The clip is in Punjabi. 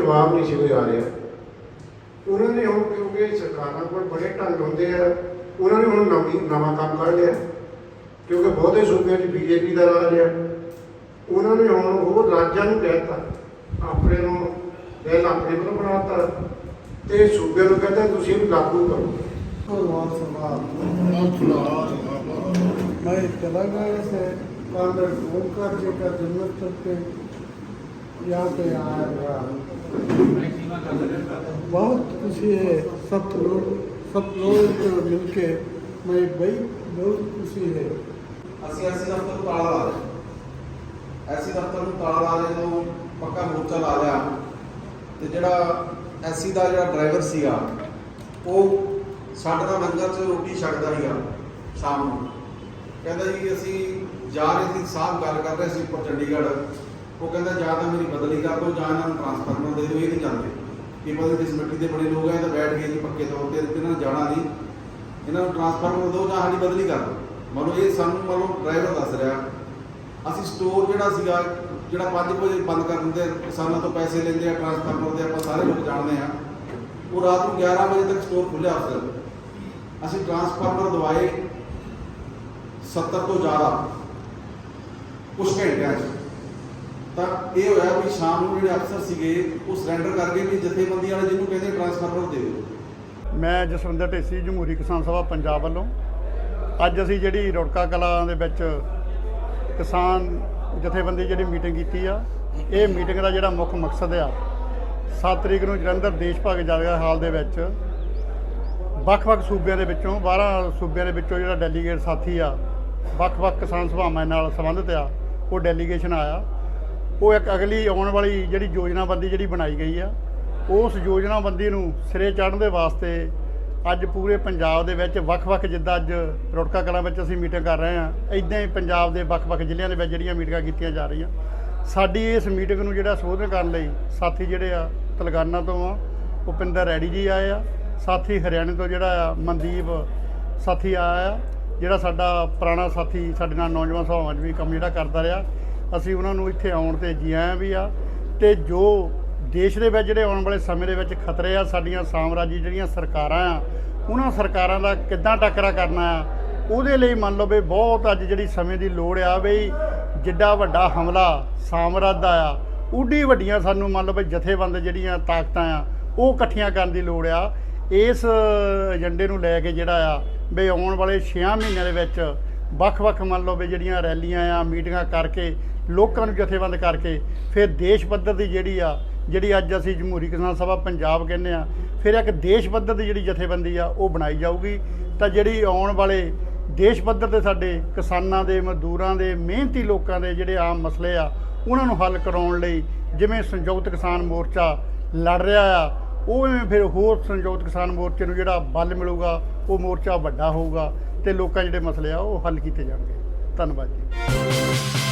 ਜਵਾਬ ਨਹੀਂ ਸੀ ਕੋਈ ਆ ਰਿਹਾ ਉਹਨਾਂ ਨੇ ਹੁਣ ਕਿਉਂਕਿ ਸਰਕਾਰਾਂ ਕੋਲ ਬੜੇ ਢੰਗ ਹੁੰਦੇ ਆ ਉਹਨਾਂ ਨੇ ਹੁਣ ਨਵੀਂ ਨਵਾਂ ਕੰਮ ਕੱਢ ਲਿਆ ਕਿਉਂਕਿ ਬਹੁਤੇ ਸੂਬਿਆਂ 'ਚ ਬੀਜੇਪੀ ਦਾ ਰਾਜ ਆ ਉਹਨਾਂ ਨੇ ਹੁਣ ਉਹ ਰਾਜਾਂ ਨੂੰ ਕਹਿਤਾ ਆਪਣੇ ਨੂੰ ਪਹਿਲਾਂ ਆਪਣੇ ਵੱਲੋਂ ਬਣਾਤਾ ਤੇ ਸੂਬਿਆਂ ਨੂੰ ਕਹਿੰਦਾ ਤੁਸੀਂ ਇਹਨੂੰ ਲਾਗੂ ਕਰੋ भगवान समाज मैं तेलंगाना से कांग्रेस ओमकार जी का जन्मस्थल पे यहाँ पे आया हुआ बहुत खुशी है सब लोग सब लोग को मिलके मैं भाई बहुत खुशी है ਅਸੀਂ ਐਸੀ ਦਫ਼ਤਰ ਨੂੰ ਤਾਲਾ ਲਾ ਲਿਆ ਐਸੀ ਦਫ਼ਤਰ ਨੂੰ ਤਾਲਾ ਲਾ ਲਿਆ ਜਦੋਂ ਪੱਕਾ ਮੋਰਚਾ ਲਾ ਲਿਆ ਤੇ ਜਿਹੜਾ ਐਸੀ ਦਾ ਜਿਹੜਾ ਡਰਾਈਵਰ ਸੀਗਾ ਉਹ ਸਾਡੇ ਨਾਲ ਲੰਗਰ 'ਚ ਰੋਟੀ ਛਕਦਾ ਸੀਗਾ ਸ਼ਾਮ ਨੂੰ ਕਹਿੰਦਾ ਜੀ ਅਸੀਂ ਜਾ ਰਹੇ ਸੀ ਸਾਹਿਬ ਗੱਲ ਕਰ ਰਹੇ ਸੀ ਉੱਪਰ ਚੰਡੀਗੜ੍ਹ ਉਹ ਕਹਿੰਦਾ ਜਾਂ ਤਾਂ ਮੇਰੀ ਬਦਲੀ ਕਰ ਦਿਓ, ਜਾਂ ਇਹਨਾਂ ਨੂੰ ਟ੍ਰਾਂਸਫਰ ਦੇ ਦਿਓ, ਇਹ ਨਹੀਂ ਜਾਂਦੇ ਕੀ ਪਤਾ ਕਿਸ ਮਿੱਟੀ ਦੇ ਬੜੇ ਲੋਕ ਆ, ਇਹ ਤਾਂ ਬੈਠ ਗਏ ਜੀ ਪੱਕੇ ਤੌਰ ਤੇ, ਇਹਨਾਂ ਨੇ ਜਾਣਾ ਨਹੀਂ। ਇਹਨਾਂ ਨੂੰ ਟ੍ਰਾਂਸਫਰ ਦਿਓ ਜਾਂ ਸਾਡੀ ਬਦਲੀ ਕਰ ਦਿਓ। ਮੰਨ ਇਹ ਸਾਨੂੰ ਮਤਲਬ ਡਰਾਈਵਰ ਦੱਸ ਰਿਹਾ, ਅਸੀਂ ਸਟੋਰ ਜਿਹੜਾ ਸੀਗਾ, ਜਿਹੜਾ 5 ਵਜੇ ਬੰਦ ਕਰ ਦਿੰਦੇ ਕਿਸਾਨਾਂ ਤੋਂ ਪੈਸੇ ਲੈਂਦੇ ਆ ਟ੍ਰਾਂਸਫਾਰਮਰ ਦੇ ਆਪਾਂ ਸਾਰੇ ਲੋਕ ਜਾਣਦੇ ਆ। ਉਹ ਰਾਤ ਨੂੰ 11 ਵਜੇ ਤੱਕ ਸਟੋਰ ਖੁੱਲਿਆ ਉਸ ਅਸੀਂ ਟ੍ਰਾਂਸਫਾਰਮਰ ਦਵਾਏ 70 ਤੋਂ ਜ਼ਿਆਦਾ ਕੁਝ ਘੰਟਿਆਂ 'ਚ। ਤਾਂ ਇਹ ਹੋਇਆ ਵੀ ਸ਼ਾਮ ਨੂੰ ਜਿਹੜੇ ਅਫਸਰ ਸੀਗੇ, ਉਹ ਸਰੈਂਡਰ ਕਰ ਗਏ ਵੀ ਜਥੇਬੰਦੀ ਵਾਲੇ ਜਿਹਨੂੰ ਕਹਿੰਦੇ ਟ੍ਰਾਂਸਫਾਰਮਰ ਦੇ ਦਿਓ। ਮੈਂ ਜਸਵਿੰਦਰ ਢੇਸੀ, ਜਮਹੂਰੀ ਕਿਸਾਨ ਸਭਾ ਪੰਜਾਬ ਵੱਲੋਂ। ਅੱਜ ਅਸੀਂ ਜਿਹੜੀ ਰੁੜਕਾ ਕਲਾਂ ਦੇ ਵਿੱਚ ਕਿਸਾਨ ਜਥੇਬੰਦੀ ਜਿਹੜੀ ਮੀਟਿੰਗ ਕੀਤੀ ਆ, ਇਹ ਮੀਟਿੰਗ ਦਾ ਜਿਹੜਾ ਮੁੱਖ ਮਕਸਦ ਆ 7 ਤਰੀਕ ਨੂੰ ਜਲੰਧਰ ਦੇਸ਼ ਭਾਗ ਜਾਵੇਗਾ ਹਾਲ ਦੇ ਵਿੱਚ ਵੱਖ-ਵੱਖ ਸੂਬਿਆਂ ਦੇ ਵਿੱਚੋਂ 12 ਸੂਬਿਆਂ ਦੇ ਵਿੱਚੋਂ ਜਿਹੜਾ ਡੈਲੀਗੇਟ ਸਾਥੀ ਆ, ਵੱਖ-ਵੱਖ ਕਿਸਾਨ ਸਭਾਵਾਂ ਨਾਲ ਸੰਬੰਧਿਤ ਆ, ਉਹ ਡੈਲੀਗੇਸ਼ਨ ਆਇਆ। ਉਹ ਇੱਕ ਅਗਲੀ ਆਉਣ ਵਾਲੀ ਜਿਹੜੀ ਯੋਜਨਾਬੰਦੀ ਜਿਹੜੀ ਬਣਾਈ ਗਈ ਆ, ਉਸ ਯੋਜਨਾਬੰਦੀ ਨੂੰ ਸਿਰੇ ਚੜ੍ਹਨ ਦੇ ਵਾਸਤੇ ਅੱਜ ਪੂਰੇ ਪੰਜਾਬ ਦੇ ਵਿੱਚ ਵੱਖ-ਵੱਖ ਜਿੱਦਾਂ ਅੱਜ ਰੁੜਕਾ ਕਲਾਂ ਵਿੱਚ ਅਸੀਂ ਮੀਟਿੰਗ ਕਰ ਰਹੇ ਹਾਂ ਇਦਾਂ ਹੀ ਪੰਜਾਬ ਦੇ ਵੱਖ-ਵੱਖ ਜ਼ਿਲ੍ਹਿਆਂ ਦੇ ਵਿੱਚ ਜਿਹੜੀਆਂ ਮੀਟਿੰਗਾਂ ਕੀਤੀਆਂ ਜਾ ਰਹੀਆਂ। ਸਾਡੀ ਇਸ ਮੀਟਿੰਗ ਨੂੰ ਜਿਹੜਾ ਸ਼ੋਧਨ ਕਰਨ ਲਈ ਸਾਥੀ ਜਿਹੜੇ ਆ, ਤਲਗਾਨਾ ਤੋਂ ਆ ਉਪਿੰਦਰ ਰੈਡੀ ਜੀ ਆਏ ਆ, ਸਾਥੀ ਹਰਿਆਣੇ ਤੋਂ ਜਿਹੜਾ ਆ, ਮਨਦੀਪ ਸਾਥੀ ਆਇਆ ਜਿਹੜਾ ਸਾਡਾ ਪੁਰਾਣਾ ਸਾਥੀ, ਸਾਡੇ ਨਾਲ ਨੌਜਵਾਨ ਸਭਾਵਾਂ 'ਚ ਵੀ ਕੰਮ ਜਿਹੜਾ ਕਰਦਾ ਰਿਹਾ। ਅਸੀਂ ਉਹਨਾਂ ਨੂੰ ਇੱਥੇ ਆਉਣ ਤੇ ਜੀ ਆਇਆਂ ਵੀ ਆ। ਤੇ ਜੋ ਦੇਸ਼ ਦੇ ਵਿੱਚ ਜਿਹੜੇ ਆਉਣ ਵਾਲੇ ਸਮੇਂ ਦੇ ਵਿੱਚ ਖਤਰੇ ਆ, ਸਾਡੀਆਂ ਸਾਮਰਾਜੀ ਜਿਹੜੀਆਂ ਸਰਕਾਰਾਂ ਆ, ਉਹਨਾਂ ਸਰਕਾਰਾਂ ਦਾ ਕਿੱਦਾਂ ਟੱਕਰਾ ਕਰਨਾ ਆ, ਉਹਦੇ ਲਈ ਮੰਨ ਲਓ ਵੀ ਬਹੁਤ ਅੱਜ ਜਿਹੜੀ ਸਮੇਂ ਦੀ ਲੋੜ ਆ ਵੀ ਜਿੱਡਾ ਵੱਡਾ ਹਮਲਾ ਸਾਮਰਾਜ ਦਾ ਆ ਉੱਡੀ ਵੱਡੀਆਂ ਸਾਨੂੰ ਮੰਨ ਲਓ ਵੀ ਜਥੇਬੰਦ ਜਿਹੜੀਆਂ ਤਾਕਤਾਂ ਆ, ਉਹ ਇਕੱਠੀਆਂ ਕਰਨ ਦੀ ਲੋੜ ਆ। ਇਸ ਏਜੰਡੇ ਨੂੰ ਲੈ ਕੇ ਜਿਹੜਾ ਆ ਵੀ ਆਉਣ ਵਾਲੇ 6 ਮਹੀਨਿਆਂ ਦੇ ਵਿੱਚ ਵੱਖ-ਵੱਖ ਮੰਨ ਲਓ ਵੀ ਜਿਹੜੀਆਂ ਰੈਲੀਆਂ ਆ, ਮੀਟਿੰਗਾਂ ਕਰਕੇ ਲੋਕਾਂ ਨੂੰ ਜਥੇਬੰਦ ਕਰਕੇ, ਫਿਰ ਦੇਸ਼ ਪੱਧਰ ਦੀ ਜਿਹੜੀ ਆ, ਜਿਹੜੀ ਅੱਜ ਅਸੀਂ ਜਮਹੂਰੀ ਕਿਸਾਨ ਸਭਾ ਪੰਜਾਬ ਕਹਿੰਦੇ ਆ, ਫਿਰ ਇੱਕ ਦੇਸ਼ ਪੱਧਰ ਦੀ ਜਿਹੜੀ ਜਥੇਬੰਦੀ ਆ, ਉਹ ਬਣਾਈ ਜਾਊਗੀ। ਤਾਂ ਜਿਹੜੀ ਆਉਣ ਵਾਲੇ ਦੇਸ਼ ਪੱਧਰ ਤੇ ਸਾਡੇ ਕਿਸਾਨਾਂ ਦੇ, ਮਜ਼ਦੂਰਾਂ ਦੇ, ਮਿਹਨਤੀ ਲੋਕਾਂ ਦੇ ਜਿਹੜੇ ਆਮ ਮਸਲੇ ਆ, ਉਹਨਾਂ ਨੂੰ ਹੱਲ ਕਰਾਉਣ ਲਈ ਜਿਵੇਂ ਸੰਯੁਕਤ ਕਿਸਾਨ ਮੋਰਚਾ ਲੜ ਰਿਹਾ ਆ ਉਵੇਂ ਫਿਰ ਹੋਰ ਸੰਯੁਕਤ ਕਿਸਾਨ ਮੋਰਚੇ ਨੂੰ ਜਿਹੜਾ ਬਲ ਮਿਲੂਗਾ, ਉਹ ਮੋਰਚਾ ਵੱਡਾ ਹੋਊਗਾ ਤੇ ਲੋਕਾਂ ਜਿਹੜੇ ਮਸਲੇ ਆ, ਉਹ ਹੱਲ ਕੀਤੇ ਜਾਣਗੇ। ਧੰਨਵਾਦ ਜੀ।